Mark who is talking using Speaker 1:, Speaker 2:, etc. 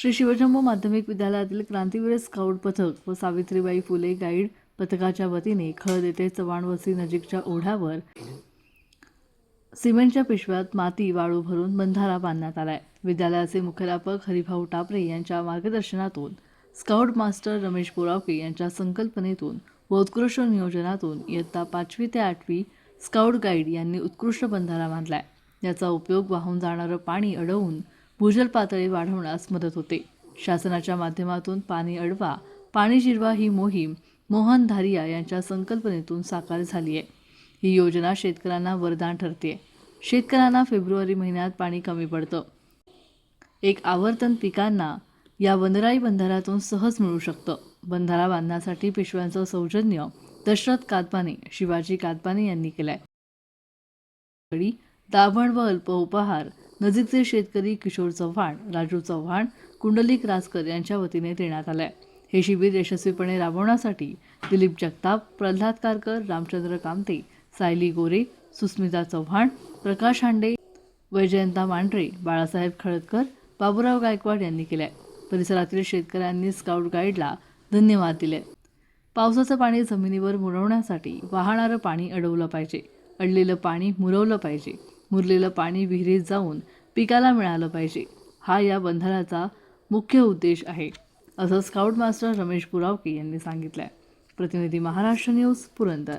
Speaker 1: श्री शिवजन्म माध्यमिक विद्यालयातील क्रांतीवीर स्काउट पथक व सावित्रीबाई फुले गाईड पथकाच्या वतीने खळद येथे चव्हाणवस्ती नजीकच्या ओढ्यावर सिमेंटच्या पिशव्यात माती वाळू भरून बंधारा बांधण्यात आलाय. विद्यालयाचे मुख्याध्यापक हरिभाऊ टापरे यांच्या मार्गदर्शनातून स्काउट मास्टर रमेश बोरावके यांच्या संकल्पनेतून व उत्कृष्ट नियोजनातून इयत्ता पाचवी ते आठवी स्काउट गाईड यांनी उत्कृष्ट बंधारा बांधलाय. याचा उपयोग वाहून जाणारं पाणी अडवून भूजल पातळी वाढवण्यास मदत होते. शासनाच्या माध्यमातून पाणी अडवा पाणी जिरवा ही मोहीम मोहन धारिया यांच्या संकल्पनेतून साकार झाली आहे. ही योजना शेतकऱ्यांना वरदान ठरते. शेतकऱ्यांना फेब्रुवारी महिन्यात पाणी कमी पडतं. एक आवर्तन पिकांना या वनराई बंधाऱ्यातून सहज मिळू शकतं. बंधारा बांधण्यासाठी पिशव्यांचं सौजन्य दशरथ कातपाने शिवाजी कातपाने यांनी केलं आहे दाभण व अल्प उपहार नजीकचे शेतकरी किशोर चव्हाण राजू चव्हाण कुंडलिक राजकर यांच्या वतीने देण्यात आलंय. हे शिबिर यशस्वीपणे राबवण्यासाठी दिलीप जगताप प्रल्हाद कारकर रामचंद्र कामते सायली गोरे सुस्मिता चव्हाण प्रकाश हांडे वैजयंता मांढरे बाळासाहेब खळदकर बाबूराव गायकवाड यांनी केलंय. परिसरातील शेतकऱ्यांनी स्काउट गाईडला धन्यवाद दिले. पावसाचं पाणी जमिनीवर मुरवण्यासाठी वाहणारं पाणी अडवलं पाहिजे. अडलेलं पाणी मुरवलं पाहिजे. मुरलेलं पाणी विहिरीत जाऊन पिकाला मिळालं पाहिजे. हा या बंधनाचा मुख्य उद्देश आहे असं स्काउट मास्टर रमेश पुरावके यांनी सांगितलंय. प्रतिनिधी महाराष्ट्र न्यूज पुरंदर.